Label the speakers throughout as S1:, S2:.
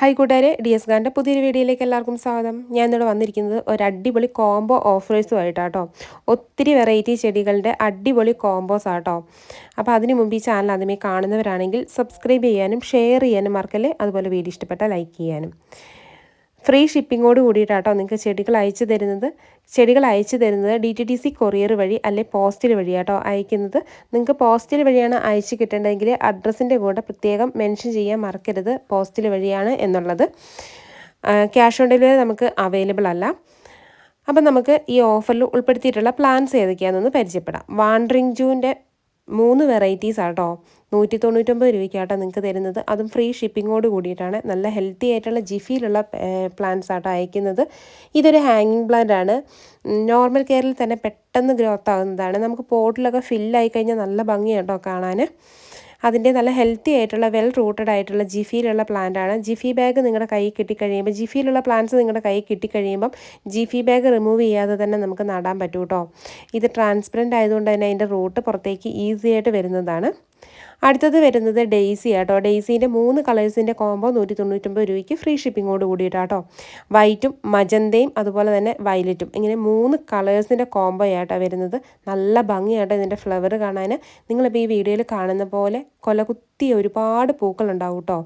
S1: Hi കൂട്ടുകാരെ D S ഗാന്റെ പുതിയൊരു വീഡിയോയിലേക്ക് എല്ലാവർക്കും സ്വാഗതം. ഞാൻ ഇന്നിവിടെ വന്നിരിക്കുന്നത് ഒരു അടിപൊളി കോംബോ ഓഫേഴ്സുമായിട്ടാട്ടോ. ഒത്തിരി വെറൈറ്റി ചെടികളുടെ അടിപൊളി കോംബോസ് ആട്ടോ അപ്പോൾ അതിന് മുമ്പ് ഈ ചാനൽ ആദ്യമേ കാണുന്നവരാണെങ്കിൽ സബ്സ്ക്രൈബ് ചെയ്യാനും ഷെയർ ചെയ്യാനും മറക്കല്ലേ? അതുപോലെ വീഡിയോ ഇഷ്ടപ്പെട്ടാൽ ലൈക്ക് ചെയ്യാനും. ഫ്രീ ഷിപ്പിങ്ങോട് കൂടിയിട്ടാട്ടോ നിങ്ങൾക്ക് ചെടികൾ അയച്ചു തരുന്നത്. ചെടികൾ അയച്ചു തരുന്നത് D T T C courier വഴി അല്ലെ പോസ്റ്റിൽ വഴിയാട്ടോ അയക്കുന്നത്. നിങ്ങൾക്ക് പോസ്റ്റിൽ വഴിയാണ് അയച്ചു കിട്ടേണ്ടതെങ്കിൽ അഡ്രസ്സിന്റെ കൂടെ പ്രത്യേകം മെൻഷൻ ചെയ്യാൻ മറക്കരുത്. പോസ്റ്റിൽ വഴിയാണ് എന്നുള്ളത്. ക്യാഷ് ഓൺ ഡെലിവറി നമുക്ക് അവൈലബിൾ അല്ല. അപ്പം നമുക്ക് ഈ ഓഫറിൽ ഉൾപ്പെടുത്തിയിട്ടുള്ള പ്ലാൻസ് ഏതൊക്കെയാണെന്നൊന്ന് പരിചയപ്പെടാം. വാണ്ടറിങ് ജൂന്റെ മൂന്ന് വെറൈറ്റീസ് ആട്ടോ. നൂറ്റി തൊണ്ണൂറ്റൊമ്പത് രൂപയ്ക്കാട്ടോ നിങ്ങൾക്ക് തരുന്നത്. അതും ഫ്രീ ഷിപ്പിങ്ങോട് കൂടിയിട്ടാണ്. നല്ല ഹെൽത്തി ആയിട്ടുള്ള ജിഫിയിലുള്ള പ്ലാന്റ്സ് ആട്ടോ അയക്കുന്നത്. ഇതൊരു ഹാങ്ങിങ് പ്ലാന്റ് ആണ്. നോർമൽ കെയറിൽ തന്നെ പെട്ടെന്ന് ഗ്രോത്ത് ആകുന്നതാണ് നമുക്ക് പോട്ടിലൊക്കെ ഫില്ലായി കഴിഞ്ഞാൽ നല്ല ഭംഗിയാട്ടോ കാണാൻ അതിന്റെ നല്ല ഹെൽത്തി ആയിട്ടുള്ള വെൽ റൂട്ടഡ് ആയിട്ടുള്ള ജിഫിയിലുള്ള പ്ലാന്റ് ആണ്. ജിഫി ബാഗ് നിങ്ങളുടെ കൈ കിട്ടിക്കഴിയുമ്പോൾ ജിഫിയിലുള്ള പ്ലാന്റ്സ് നിങ്ങളുടെ കൈ കിട്ടിക്കഴിയുമ്പം ജിഫി ബാഗ് റിമൂവ് ചെയ്യാതെ തന്നെ നമുക്ക് നടാൻ പറ്റൂ കേട്ടോ ഇത് ട്രാൻസ്പെറന്റ് ആയതുകൊണ്ട് തന്നെ അതിന്റെ റൂട്ട് പുറത്തേക്ക് ഈസി ആയിട്ട് വരുന്നതാണ്. അടുത്തത് വരുന്നത് ഡെയ്സി ആട്ടോ. ഡെയ്സിന്റെ മൂന്ന് കളേഴ്സിന്റെ കോംബോ നൂറ്റി തൊണ്ണൂറ്റൊമ്പത് രൂപയ്ക്ക് ഫ്രീ ഷിപ്പിങ്ങോട് കൂടിയിട്ടാട്ടോ. വൈറ്റും മജന്തയും അതുപോലെ തന്നെ വയലറ്റും. ഇങ്ങനെ മൂന്ന് കളേഴ്സിന്റെ കോംബോ ആയിട്ടാണ് വരുന്നത്. നല്ല ഭംഗിയാട്ടോ ഇതിന്റെ ഫ്ലവർ കാണാൻ. നിങ്ങളിപ്പോൾ ഈ വീഡിയോയിൽ കാണുന്ന പോലെ കൊലകുത്തി ഒരുപാട് പൂക്കളുണ്ടാവും കേട്ടോ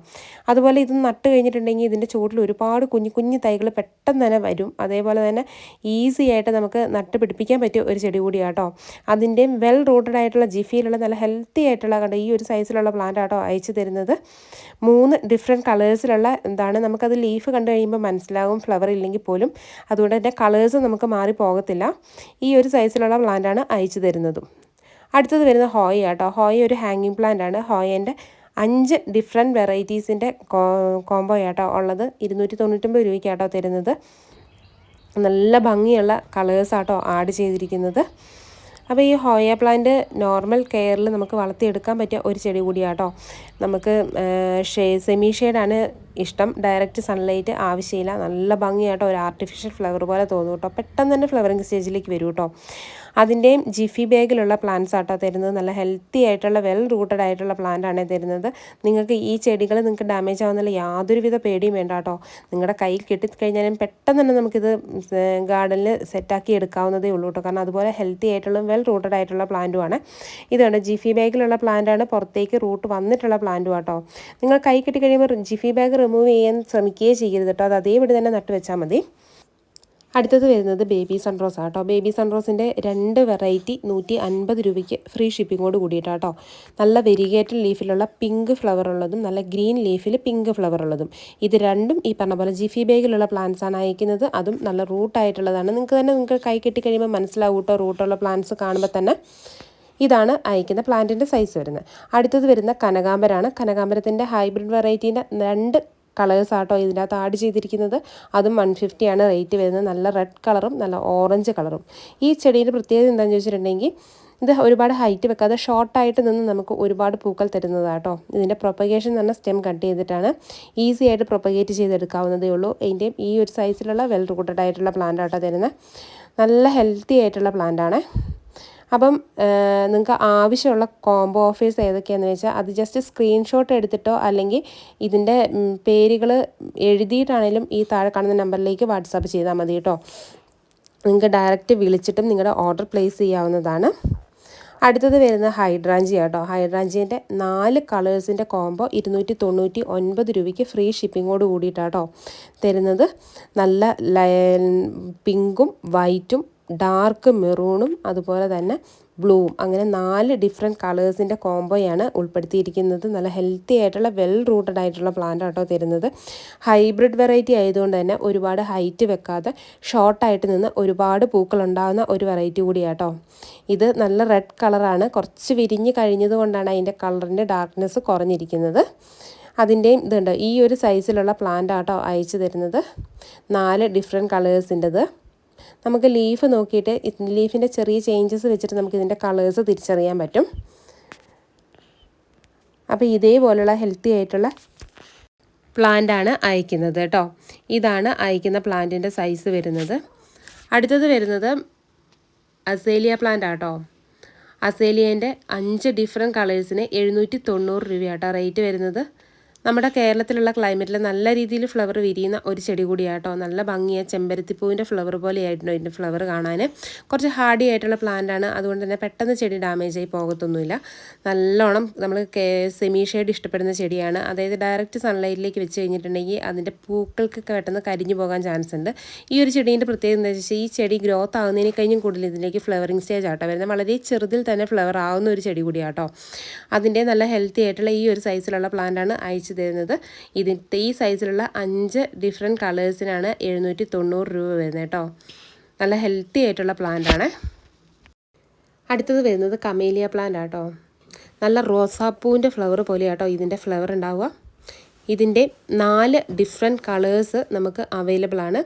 S1: അതുപോലെ ഇത് നട്ട് കഴിഞ്ഞിട്ടുണ്ടെങ്കിൽ ഇതിന്റെ ചുവട്ടിൽ ഒരുപാട് കുഞ്ഞു കുഞ്ഞു തൈകൾ പെട്ടെന്ന് തന്നെ വരും. അതേപോലെ തന്നെ ഈസി ആയിട്ട് നമുക്ക് നട്ട് പിടിപ്പിക്കാൻ പറ്റിയ ഒരു ചെടി കൂടിയാണ് കേട്ടോ അതിന്റെയും വെൽ റൂട്ടഡ് ആയിട്ടുള്ള ജിഫിയിലുള്ള നല്ല ഹെൽത്തി ആയിട്ടുള്ള കണ്ട ഈ ഒരു സൈസിലുള്ള പ്ലാന്റ് ആട്ടോ അയച്ചു തരുന്നത്. മൂന്ന് ഡിഫറെന്റ് കളേഴ്സിലുള്ള എന്താണ് നമുക്കത് ലീഫ് കണ്ടു കഴിയുമ്പോൾ മനസ്സിലാകും ഫ്ലവർ ഇല്ലെങ്കിൽ പോലും. അതുകൊണ്ട് തന്നെ കളേഴ്സ് നമുക്ക് മാറി പോകത്തില്ല ഈ ഒരു സൈസിലുള്ള പ്ലാന്റാണ് അയച്ചു തരുന്നതും. അടുത്തത് വരുന്ന ഹോയ കേട്ടോ ഹോയ ഒരു ഹാങ്ങിങ് പ്ലാന്റ് ആണ്. ഹോയേന്റെ അഞ്ച് ഡിഫറെന്റ് വെറൈറ്റീസിന്റെ കോംബോ ആട്ടോ ഉള്ളത്. ഇരുന്നൂറ്റി തൊണ്ണൂറ്റൊമ്പത് രൂപയ്ക്കാട്ടോ തരുന്നത്. നല്ല ഭംഗിയുള്ള കളേഴ്സാട്ടോ ആഡ് ചെയ്തിരിക്കുന്നത്. അപ്പോൾ ഈ ഹോയ പ്ലാന്റ് നോർമൽ കെയറിൽ നമുക്ക് വളർത്തിയെടുക്കാൻ പറ്റിയ ഒരു ചെടി കൂടിയാട്ടോ. നമുക്ക് ഷേ സെമി ഷെയ്ഡാണ് ഇഷ്ടം. ഡയറക്റ്റ് സൺലൈറ്റ് ആവശ്യമില്ല. നല്ല ഭംഗിയായിട്ടോ ഒരു ആർട്ടിഫിഷ്യൽ ഫ്ലവർ പോലെ തോന്നും കേട്ടോ പെട്ടെന്ന് തന്നെ ഫ്ലവറിങ് സ്റ്റേജിലേക്ക് വരും കേട്ടോ അതിന്റെയും ജിഫി ബാഗിലുള്ള പ്ലാന്റ്സ് ആട്ടോ തരുന്നത്. നല്ല ഹെൽത്തി ആയിട്ടുള്ള വെൽ റൂട്ടഡ് ആയിട്ടുള്ള പ്ലാന്റ് ആണ് തരുന്നത്. നിങ്ങൾക്ക് ഈ ചെടികൾ നിങ്ങൾക്ക് ഡാമേജ് ആവുന്നതിൽ യാതൊരുവിധ പേടിയും വേണ്ട കേട്ടോ നിങ്ങളുടെ കയ്യിൽ കിട്ടിക്കഴിഞ്ഞാലും പെട്ടെന്ന് തന്നെ നമുക്കിത് ഗാർഡനിൽ സെറ്റാക്കി എടുക്കാവുന്നതേ ഉള്ളൂ കേട്ടോ കാരണം അതുപോലെ ഹെൽത്തി ആയിട്ടുള്ള വെൽ റൂട്ടഡ് ആയിട്ടുള്ള പ്ലാന്റുമാണ് ഇതാണ് ജിഫി ബാഗിലുള്ള പ്ലാന്റാണ് പുറത്തേക്ക് റൂട്ട് വന്നിട്ടുള്ള പ്ലാന്റും ആട്ടോ. നിങ്ങൾ കൈ കിട്ടിക്കഴിയുമ്പോൾ ജിഫി ബാഗ് റിമൂവ് ചെയ്യാൻ ശ്രമിക്കുകയേ ചെയ്യരുത് കേട്ടോ. അത് അതേപടി തന്നെ നട്ട് വെച്ചാൽ മതി. അടുത്തത് വരുന്നത് ബേബി സൺറോസ് ആട്ടോ ബേബി സൺറോസിന്റെ രണ്ട് വെറൈറ്റി നൂറ്റി അൻപത് രൂപയ്ക്ക് ഫ്രീ ഷിപ്പിങ്ങോട് കൂടിയിട്ടാട്ടോ നല്ല വെരിഗേറ്റഡ് ലീഫിലുള്ള പിങ്ക് ഫ്ലവർ ഉള്ളതും നല്ല ഗ്രീൻ ലീഫിൽ പിങ്ക് ഫ്ലവർ ഉള്ളതും. ഇത് രണ്ടും ഈ പറഞ്ഞ പോലെ ജിഫി ബേഗിലുള്ള പ്ലാന്റ്സാണ് ആണ് അയക്കുന്നത്. അതും നല്ല റൂട്ടായിട്ടുള്ളതാണ് നിങ്ങൾക്ക് തന്നെ നിങ്ങൾക്ക് കൈ കെട്ടി കഴിയുമ്പോൾ മനസ്സിലാവും കേട്ടോ. റൂട്ടുള്ള പ്ലാന്റ്സ് കാണുമ്പോൾ തന്നെ. ഇതാണ് അയക്കുന്ന പ്ലാന്റിന്റെ സൈസ് വരുന്നത്. അടുത്തത് വരുന്ന കനകാമ്പരാണ് കനകാമ്പരത്തിന്റെ ഹൈബ്രിഡ് വെറൈറ്റീന്റെ രണ്ട് കളേഴ്സ് ആട്ടോ ഇതിന്റെ അകത്ത് ആഡ് ചെയ്തിരിക്കുന്നത്. അതും വൺ ഫിഫ്റ്റിയാണ് റേറ്റ് വരുന്നത് നല്ല റെഡ് കളറും നല്ല ഓറഞ്ച് കളറും ഈ ചെടീന്റെ പ്രത്യേകത എന്താണെന്ന് ചോദിച്ചിട്ടുണ്ടെങ്കിൽ ഇത് ഒരുപാട് ഹൈറ്റ് വെക്കാതെ ഷോർട്ടായിട്ട് നിന്ന് നമുക്ക് ഒരുപാട് പൂക്കൾ തരുന്നതാട്ടോ. ഇതിന്റെ പ്രൊപ്പഗേഷൻ എന്ന് പറഞ്ഞാൽ സ്റ്റെം കട്ട് ചെയ്തിട്ടാണ് ഈസി ആയിട്ട് പ്രൊപ്പഗേറ്റ് ചെയ്തെടുക്കാവുന്നതേ ഉള്ളൂ. അതിന്റെയും ഈ ഒരു സൈസിലുള്ള വെൽ റൂട്ടഡ് ആയിട്ടുള്ള പ്ലാന്റ് ആട്ടോ തരുന്നത്. നല്ല ഹെൽത്തി ആയിട്ടുള്ള പ്ലാന്റ് ആണ്. അപ്പം നിങ്ങൾക്ക് ആവശ്യമുള്ള കോംബോ ഓഫേഴ്സ് ഏതൊക്കെയാണെന്ന് വെച്ചാൽ അത് ജസ്റ്റ് സ്ക്രീൻഷോട്ട് എടുത്തിട്ടോ അല്ലെങ്കിൽ ഇതിന്റെ പേരുകൾ എഴുതിയിട്ടാണെങ്കിലും ഈ താഴെ കാണുന്ന നമ്പറിലേക്ക് വാട്സാപ്പ് ചെയ്താൽ മതി കേട്ടോ നിങ്ങൾക്ക് ഡയറക്റ്റ് വിളിച്ചിട്ടും നിങ്ങളുടെ ഓർഡർ പ്ലേസ് ചെയ്യാവുന്നതാണ്. അടുത്തത് വരുന്ന ഹൈഡ്രാഞ്ചി കേട്ടോ ഹൈഡ്രാഞ്ചിന്റെ നാല് കളേഴ്സിന്റെ കോംബോ ഇരുന്നൂറ്റി തൊണ്ണൂറ്റി ഒൻപത് രൂപയ്ക്ക് ഫ്രീ ഷിപ്പിങ്ങോട് കൂടിയിട്ടാട്ടോ തരുന്നത്. നല്ല പിങ്കും വൈറ്റും ഡാർക്ക് മെറൂണും അതുപോലെ തന്നെ ബ്ലൂവും. അങ്ങനെ നാല് ഡിഫറെന്റ് കളേഴ്സിന്റെ കോംബോയാണ് ഉൾപ്പെടുത്തിയിരിക്കുന്നത്. നല്ല ഹെൽത്തി ആയിട്ടുള്ള വെൽ റൂട്ടഡ് ആയിട്ടുള്ള പ്ലാന്റ് ആട്ടോ തരുന്നത്. ഹൈബ്രിഡ് വെറൈറ്റി ആയതുകൊണ്ട് തന്നെ ഒരുപാട് ഹൈറ്റ് വെക്കാതെ ഷോർട്ടായിട്ട് നിന്ന് ഒരുപാട് പൂക്കൾ ഉണ്ടാകുന്ന ഒരു വെറൈറ്റി കൂടിയാട്ടോ. ഇത് നല്ല റെഡ് കളറാണ് കുറച്ച് വിരിഞ്ഞ് കഴിഞ്ഞത് കൊണ്ടാണ് അതിന്റെ കളറിന്റെ ഡാർക്ക്നെസ് കുറഞ്ഞിരിക്കുന്നത്. അതിന്റെയും ഇതുണ്ട്. ഈ ഒരു സൈസിലുള്ള പ്ലാന്റ് ആട്ടോ അയച്ചു തരുന്നത്. നാല് ഡിഫറെന്റ് കളേഴ്സിന്റെത് നമുക്ക് ലീഫ് നോക്കിയിട്ട് ലീഫിന്റെ ചെറിയ ചേഞ്ചസ് വെച്ചിട്ട് നമുക്ക് ഇതിന്റെ കളേഴ്സ് തിരിച്ചറിയാൻ പറ്റും. അപ്പോൾ ഇതേപോലുള്ള ഹെൽത്തി ആയിട്ടുള്ള പ്ലാന്റാണ് അയക്കുന്നത് കേട്ടോ. ഇതാണ് അയക്കുന്ന പ്ലാന്റിന്റെ സൈസ് വരുന്നത്. അടുത്തത് വരുന്നത് അസേലിയ പ്ലാന്റ് ആട്ടോ. അസേലിയേന്റെ അഞ്ച് ഡിഫറെന്റ് കളേഴ്സിന് എഴുന്നൂറ്റി തൊണ്ണൂറ് രൂപയാട്ടോ റേറ്റ് വരുന്നത്. നമ്മുടെ കേരളത്തിലുള്ള ക്ലൈമറ്റിൽ നല്ല രീതിയിൽ ഫ്ലവർ വിരിയുന്ന ഒരു ചെടി കൂടിയാട്ടോ. നല്ല ഭംഗിയ ചെമ്പരത്തിപ്പൂവിന്റെ ഫ്ലവർ പോലെയായിട്ടുണ്ട് ഇതിന്റെ ഫ്ലവർ കാണാൻ കുറച്ച് ഹാർഡി ആയിട്ടുള്ള പ്ലാന്റ് ആണ്. അതുകൊണ്ട് തന്നെ പെട്ടെന്ന് ചെടി ഡാമേജ് ആയി പോകത്തൊന്നുമില്ല. നല്ലോണം നമ്മൾ സെമി ഇഷ്ടപ്പെടുന്ന ചെടിയാണ്. അതായത് ഡയറക്റ്റ് സൺലൈറ്റിലേക്ക് വെച്ച് കഴിഞ്ഞിട്ടുണ്ടെങ്കിൽ അതിന്റെ പൂക്കൾക്കൊക്കെ പെട്ടെന്ന് കരിഞ്ഞു പോകാൻ ചാൻസ് ഉണ്ട്. ഈ ഒരു ചെടീന്റെ പ്രത്യേകത എന്താ വെച്ചാൽ ഈ ചെടി ഗ്രോത്ത് ആകുന്നതിന് കഴിഞ്ഞും കൂടുതൽ ഇതിലേക്ക് ഫ്ലവറിങ് സ്റ്റേജ് ആട്ടോ വരുന്നത്. വളരെ ചെറുതിൽ തന്നെ ഫ്ലവർ ആവുന്ന ഒരു ചെടി കൂടിയാട്ടോ. അതിന്റെ നല്ല ഹെൽത്തി ആയിട്ടുള്ള ഈ ഒരു സൈസിലുള്ള പ്ലാന്റാണ് അയച്ചു തരുന്നത് ഇതിന്റെ ഈ സൈസിലുള്ള അഞ്ച് ഡിഫറെന്റ് കളേഴ്സിനാണ് എഴുന്നൂറ്റി തൊണ്ണൂറ് രൂപ വരുന്നത് കേട്ടോ. നല്ല ഹെൽത്തി ആയിട്ടുള്ള പ്ലാന്റാണ് അടുത്തത് വരുന്നത് കമേലിയ പ്ലാന്റ് ആട്ടോ. നല്ല റോസാപ്പൂവിന്റെ ഫ്ലവർ പോലെയാട്ടോ ഇതിന്റെ ഫ്ലവർ ഉണ്ടാവുക. ഇതിന്റെ നാല് ഡിഫറെന്റ് കളേഴ്സ് നമുക്ക് അവൈലബിൾ ആണ്.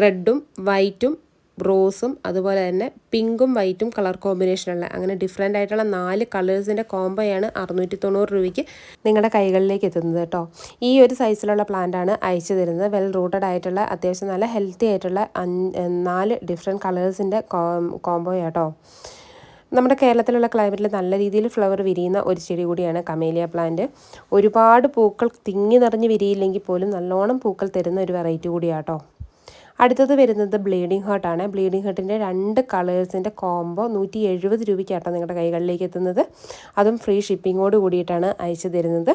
S1: റെഡും വൈറ്റും റോസും അതുപോലെ തന്നെ പിങ്കും വൈറ്റും കളർ കോമ്പിനേഷനുള്ള അങ്ങനെ ഡിഫറെന്റ് ആയിട്ടുള്ള നാല് കളേഴ്സിന്റെ കോംബോയാണ് അറുന്നൂറ്റി തൊണ്ണൂറ് രൂപയ്ക്ക് നിങ്ങളുടെ കൈകളിലേക്ക് എത്തുന്നത് കേട്ടോ ഈ ഒരു സൈസിലുള്ള പ്ലാന്റാണ് അയച്ചു തരുന്നത്. വെൽ റൂട്ടഡ് ആയിട്ടുള്ള അത്യാവശ്യം നല്ല ഹെൽത്തി ആയിട്ടുള്ള നാല് ഡിഫറെന്റ് കളേഴ്സിന്റെ കോംബോ കേട്ടോ നമ്മുടെ കേരളത്തിലുള്ള ക്ലൈമറ്റിൽ നല്ല രീതിയിൽ ഫ്ലവർ വിരിയുന്ന ഒരു ചെടി കൂടിയാണ് കമേലിയ പ്ലാന്റ് ഒരുപാട് പൂക്കൾ തിങ്ങി നിറഞ്ഞ് വിരിയില്ലെങ്കിൽ പോലും നല്ലോണം പൂക്കൾ തരുന്ന ഒരു വെറൈറ്റി കൂടിയാട്ടോ അടുത്തത് വരുന്നത് ബ്ലീഡിങ് ഹാർട്ടാണ് ബ്ലീഡിംഗ് ഹാർട്ടിന്റെ രണ്ട് കളേഴ്സിന്റെ കോംബോ നൂറ്റി എഴുപത് രൂപയ്ക്കാട്ടോ നിങ്ങളുടെ കൈകളിലേക്ക് എത്തുന്നത്. അതും ഫ്രീ ഷിപ്പിങ്ങോട് കൂടിയിട്ടാണ് അയച്ചു തരുന്നത്.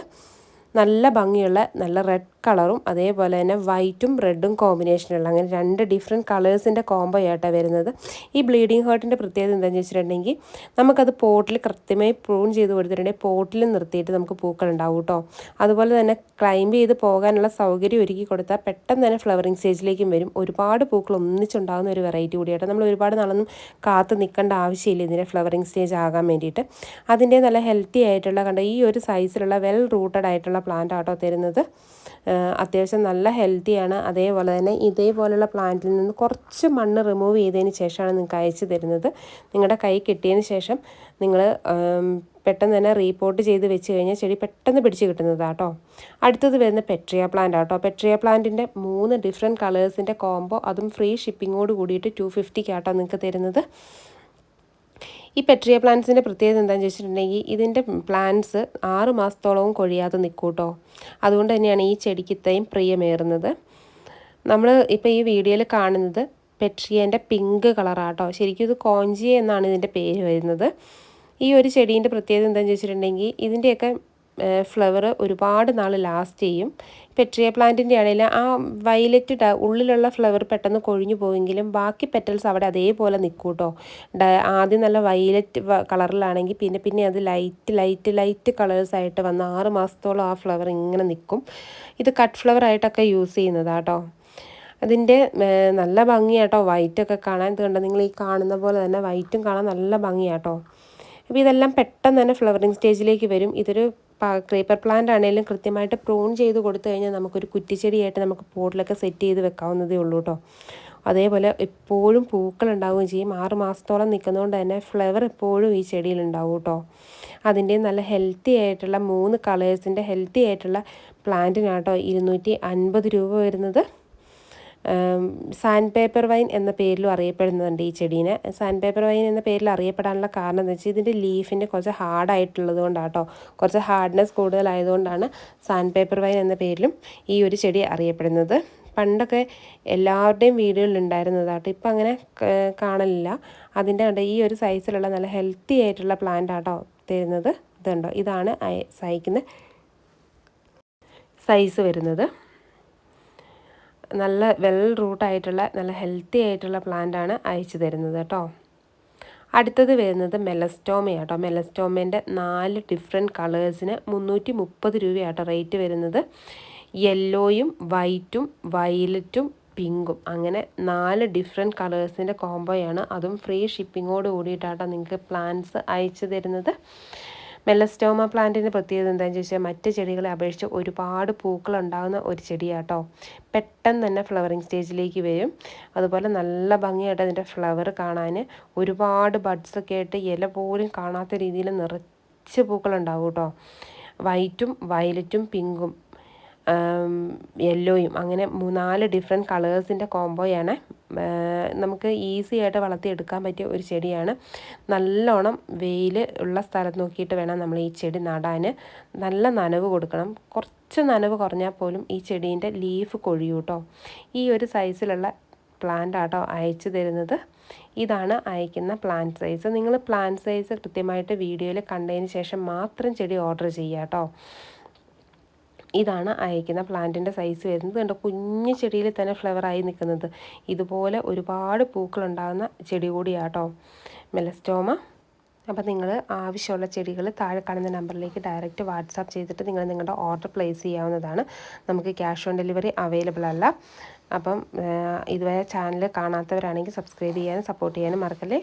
S1: നല്ല ഭംഗിയുള്ള നല്ല റെഡ് കളറും അതേപോലെ തന്നെ വൈറ്റും റെഡും കോമ്പിനേഷനുള്ള അങ്ങനെ രണ്ട് ഡിഫറെന്റ് കളേഴ്സിന്റെ കോംബോ ആയിട്ടാണ് വരുന്നത്. ഈ ബ്ലീഡിങ് ഹേർട്ടിന്റെ പ്രത്യേകത എന്താണെന്ന് വെച്ചിട്ടുണ്ടെങ്കിൽ നമുക്കത് പോട്ടിൽ കൃത്യമായി പ്രൂൺ ചെയ്ത് കൊടുത്തിട്ടുണ്ടെങ്കിൽ പോട്ടിൽ നിർത്തിയിട്ട് നമുക്ക് പൂക്കൾ ഉണ്ടാവും കേട്ടോ അതുപോലെ തന്നെ ക്ലൈംബ് ചെയ്ത് പോകാനുള്ള സൗകര്യം ഒരുക്കി കൊടുത്താൽ പെട്ടെന്ന് തന്നെ ഫ്ലവറിങ് സ്റ്റേജിലേക്കും വരും. ഒരുപാട് പൂക്കൾ ഒന്നിച്ചുണ്ടാകുന്ന ഒരു വെറൈറ്റി കൂടിയായിട്ട് നമ്മൾ ഒരുപാട് നാളൊന്നും കാത്ത് നിൽക്കേണ്ട ആവശ്യമില്ല ഇതിന്റെ ഫ്ലവറിങ് സ്റ്റേജ് ആകാൻ വേണ്ടിയിട്ട്. അതിന്റെ നല്ല ഹെൽത്തി ആയിട്ടുള്ള കണ്ട ഈ ഒരു സൈസിലുള്ള വെൽ റൂട്ടഡ് ആയിട്ടുള്ള പ്ലാന്റ് ആട്ടോ തരുന്നത് അത്യാവശ്യം നല്ല ഹെൽത്തിയാണ്. അതേപോലെ തന്നെ ഇതേപോലെയുള്ള പ്ലാന്റിൽ നിന്ന് കുറച്ച് മണ്ണ് റിമൂവ് ചെയ്തതിന് ശേഷമാണ് നിങ്ങൾക്ക് അയച്ചു തരുന്നത്. നിങ്ങളുടെ കൈ കിട്ടിയതിന് ശേഷം നിങ്ങൾ പെട്ടെന്ന് തന്നെ റീപോർട്ട് ചെയ്ത് വെച്ച് കഴിഞ്ഞാൽ ചെടി പെട്ടെന്ന് പിടിച്ച് കിട്ടുന്നതാട്ടോ. അടുത്തത് വരുന്ന പെട്രിയ പ്ലാന്റ് ആട്ടോ. പെട്രിയ പ്ലാന്റിന്റെ മൂന്ന് ഡിഫറെന്റ് കളേഴ്സിന്റെ കോംബോ അതും ഫ്രീ ഷിപ്പിങ്ങോട് കൂടിയിട്ട് ടു ഫിഫ്റ്റിക്കാട്ടോ നിങ്ങൾക്ക് തരുന്നത്. ഈ പെട്രിയ പ്ലാന്റ്സിന്റെ പ്രത്യേകത എന്താണെന്ന് ചോദിച്ചിട്ടുണ്ടെങ്കിൽ ഇതിന്റെ പ്ലാന്റ്സ് ആറ് മാസത്തോളവും കൊഴിയാതെ നിൽക്കൂട്ടോ അതുകൊണ്ട് തന്നെയാണ് ഈ ചെടിക്ക് ഇത്രയും പ്രിയമേറുന്നത്. നമ്മൾ ഇപ്പോൾ ഈ വീഡിയോയിൽ കാണുന്നത് പെട്രിയേന്റെ പിങ്ക് കളറാട്ടോ ശരിക്കും ഇത് കോഞ്ചിയ എന്നാണ് ഇതിന്റെ പേര് വരുന്നത്. ഈ ഒരു ചെടീന്റെ പ്രത്യേകത എന്താണെന്ന് ചോദിച്ചിട്ടുണ്ടെങ്കിൽ ഇതിന്റെയൊക്കെ ഫ്ലവർ ഒരുപാട് നാൾ ലാസ്റ്റ് ചെയ്യും. പെട്രിയ പ്ലാന്റിന്റെ ആണെങ്കിൽ ആ വയലറ്റ് ഉള്ളിലുള്ള ഫ്ലവർ പെട്ടെന്ന് കൊഴിഞ്ഞു പോയെങ്കിലും ബാക്കി പെറ്റൽസ് അവിടെ അതേപോലെ നിൽക്കും കേട്ടോ ആദ്യം നല്ല വയലറ്റ് കളറിലാണെങ്കിൽ പിന്നെ പിന്നെ അത് ലൈറ്റ് ലൈറ്റ് ലൈറ്റ് കളേഴ്സായിട്ട് വന്ന് ആറ് മാസത്തോളം ആ ഫ്ലവർ ഇങ്ങനെ നിൽക്കും ഇത് കട്ട് ഫ്ലവർ ആയിട്ടൊക്കെ യൂസ് ചെയ്യുന്നതാട്ടോ. അതിന്റെ നല്ല ഭംഗിയാട്ടോ വൈറ്റൊക്കെ കാണാൻ. ഇത് കണ്ടോ നിങ്ങൾ ഈ കാണുന്ന പോലെ തന്നെ വൈറ്റും കാണാൻ നല്ല ഭംഗിയാട്ടോ. അപ്പോൾ ഇതെല്ലാം പെട്ടെന്ന് തന്നെ ഫ്ലവറിങ് സ്റ്റേജിലേക്ക് വരും. ഇതൊരു ക്രീപ്പർ പ്ലാന്റ് ആണെങ്കിലും കൃത്യമായിട്ട് പ്രൂൺ ചെയ്ത് കൊടുത്തു കഴിഞ്ഞാൽ നമുക്കൊരു കുറ്റിച്ചെടിയായിട്ട് നമുക്ക് പോട്ടിലൊക്കെ സെറ്റ് ചെയ്ത് വെക്കാവുന്നതേ ഉള്ളൂ കേട്ടോ അതേപോലെ എപ്പോഴും പൂക്കൾ ഉണ്ടാവുകയും ചെയ്യും. ആറ് മാസത്തോളം നിൽക്കുന്നതുകൊണ്ട് തന്നെ ഫ്ലവർ എപ്പോഴും ഈ ചെടിയിൽ ഉണ്ടാവും കേട്ടോ അതിന്റെ നല്ല ഹെൽത്തി ആയിട്ടുള്ള മൂന്ന് കളേഴ്സിന്റെ ഹെൽത്തി ആയിട്ടുള്ള പ്ലാന്റിനാട്ടോ ഇരുന്നൂറ്റി അൻപത് രൂപ വരുന്നത്. സാൻഡ് പേപ്പർ വൈൻ എന്ന പേരിലും അറിയപ്പെടുന്നുണ്ട് ഈ ചെടീനെ. സാൻഡ് പേപ്പർ വൈൻ എന്ന പേരിൽ അറിയപ്പെടാനുള്ള കാരണം എന്ന് വെച്ചാൽ ഇതിന്റെ ലീഫിന്റെ കുറച്ച് ഹാർഡായിട്ടുള്ളത് കൊണ്ടാട്ടോ. കുറച്ച് ഹാർഡ്നെസ് കൂടുതലായതുകൊണ്ടാണ് സാൻഡ് പേപ്പർ വൈൻ എന്ന പേരിലും ഈ ഒരു ചെടി അറിയപ്പെടുന്നത്. പണ്ടൊക്കെ എല്ലാവരുടെയും വീടുകളിൽ ഉണ്ടായിരുന്നതാട്ടോ. ഇപ്പം അങ്ങനെ കാണലില്ല. അതിന്റെ കണ്ട ഈ ഒരു സൈസിലുള്ള നല്ല ഹെൽത്തി ആയിട്ടുള്ള പ്ലാന്റ് ആട്ടോ തരുന്നത്. ഇതുണ്ടോ? ഇതാണ് സഹിക്കുന്ന സൈസ് വരുന്നത്. നല്ല വെൽ റൂട്ടായിട്ടുള്ള നല്ല ഹെൽത്തി ആയിട്ടുള്ള പ്ലാന്റ് ആണ് അയച്ചു തരുന്നത് കേട്ടോ. അടുത്തത് വരുന്നത് മെലസ്റ്റോമയാണ് കേട്ടോ മെലസ്റ്റോമേന്റെ നാല് ഡിഫറെന്റ് കളേഴ്സിന് മുന്നൂറ്റി മുപ്പത് രൂപയാട്ടോ റേറ്റ് വരുന്നത്. യെല്ലോയും വൈറ്റും വയലറ്റും പിങ്കും അങ്ങനെ നാല് ഡിഫറെന്റ് കളേഴ്സിന്റെ കോംബോയാണ് അതും ഫ്രീ ഷിപ്പിങ്ങോട് കൂടിയിട്ടാട്ടോ നിങ്ങൾക്ക് പ്ലാന്റ്സ് അയച്ചു തരുന്നത്. മെല്ലസ്റ്റോമ പ്ലാന്റിന്റെ പ്രത്യേകത എന്താണെന്ന് ചോദിച്ചാൽ മറ്റ് ചെടികളെ അപേക്ഷിച്ച് ഒരുപാട് പൂക്കൾ ഉണ്ടാകുന്ന ഒരു ചെടിയാട്ടോ. പെട്ടെന്ന് തന്നെ ഫ്ലവറിങ് സ്റ്റേജിലേക്ക് വരും. അതുപോലെ നല്ല ഭംഗിയായിട്ട് അതിന്റെ ഫ്ലവർ കാണാൻ ഒരുപാട് ബഡ്സൊക്കെ ആയിട്ട് ഇല പോലും കാണാത്ത രീതിയിൽ നിറച്ച് പൂക്കളുണ്ടാവും കേട്ടോ. വൈറ്റും വയലറ്റും പിങ്കും യെല്ലോയും അങ്ങനെ മൂന്നാൽ ഡിഫറെന്റ് കളേഴ്സിന്റെ കോംബോയാണ് നമുക്ക് ഈസി ആയിട്ട് വളർത്തിയെടുക്കാൻ പറ്റിയ ഒരു ചെടിയാണ്. നല്ലോണം വെയിൽ ഉള്ള സ്ഥലത്ത് നോക്കിയിട്ട് വേണം നമ്മൾ ഈ ചെടി നടാൻ നല്ല നനവ് കൊടുക്കണം. കുറച്ച് നനവ് കുറഞ്ഞാൽ പോലും ഈ ചെടീന്റെ ലീഫ് കൊഴിയൂട്ടോ ഈ ഒരു സൈസിലുള്ള പ്ലാന്റ് ആട്ടോ അയച്ചു തരുന്നത്. ഇതാണ് അയക്കുന്ന പ്ലാന്റ് സൈസ് നിങ്ങൾ പ്ലാന്റ് സൈസ് കൃത്യമായിട്ട് വീഡിയോയിൽ കണ്ടതിന് ശേഷം മാത്രം ചെടി ഓർഡർ ചെയ്യാം കേട്ടോ ഇതാണ് അയക്കുന്ന പ്ലാന്റിന്റെ സൈസ് വരുന്നത്. കണ്ടോ കുഞ്ഞു ചെടിയിൽ തന്നെ ഫ്ലവറായി നിൽക്കുന്നത്. ഇതുപോലെ ഒരുപാട് പൂക്കളുണ്ടാകുന്ന ചെടി കൂടിയാട്ടോ. മെലസ്റ്റോമ അപ്പോൾ നിങ്ങൾ ആവശ്യമുള്ള ചെടികൾ താഴെ കാണുന്ന നമ്പറിലേക്ക് ഡയറക്റ്റ് വാട്സാപ്പ് ചെയ്തിട്ട് നിങ്ങൾ നിങ്ങളുടെ ഓർഡർ പ്ലേസ് ചെയ്യാവുന്നതാണ്. നമുക്ക് ക്യാഷ് ഓൺ ഡെലിവറി അവൈലബിൾ അല്ല. അപ്പം ഇതുവരെ ചാനൽ കാണാത്തവരാണെങ്കിൽ സബ്സ്ക്രൈബ് ചെയ്യാനും സപ്പോർട്ട് ചെയ്യാനും മറക്കല്ലേ?